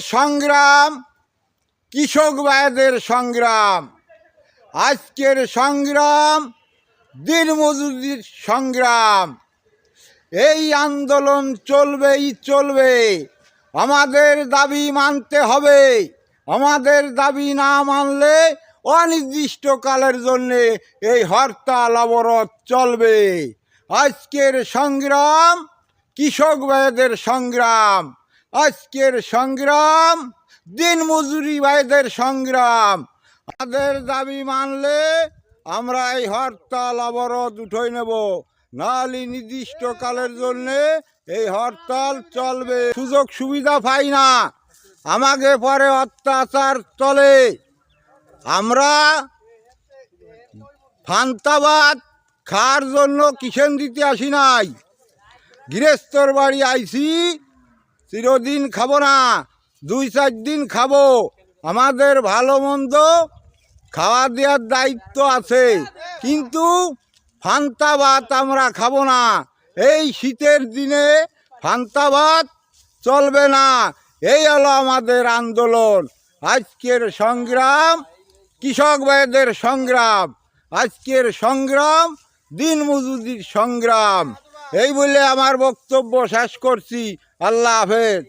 সংগ্রাম, কৃষক ভাইদের সংগ্রাম। আজকের সংগ্রাম দিনমজুরির সংগ্রাম। এই আন্দোলন চলবেই চলবে। আমাদের দাবি মানতে হবে। আমাদের দাবি না মানলে অনির্দিষ্টকালের জন্যে এই হরতাল অবরোধ চলবে। আজকের সংগ্রাম, কৃষক ভাইদের সংগ্রাম। আজকের সংগ্রাম দিনমজুরি ভাইদের সংগ্রাম। আমাদের দাবি মানলে আমরা এই হরতাল অবরোধ উঠে নেব। নাহলে নির্দিষ্টকালের জন্যে এই হরতাল চলবে। সুযোগ সুবিধা পাই না। আমাকে পরে অত্যাচার চলে। আমরা ফান্তাবাদ খাওয়ার জন্য কিষেন দিতে আসি নাই। গৃহস্থর বাড়ি আইছি। চিরদিন খাব না, দুই চার দিন খাব। আমাদের ভালো মন্দ খাওয়া দেওয়ার দায়িত্ব আছে, কিন্তু ফান্তা ভাত আমরা খাব না। এই শীতের দিনে ফান্তা ভাত চলবে না, এই হলো আমাদের আন্দোলন। আজকের সংগ্রাম, কৃষক ভাইদের সংগ্রাম। আজকের সংগ্রাম দিন মজুদির সংগ্রাম। এই বলে আমার বক্তব্য শেষ করছি। আল্লাহ হাফেজ।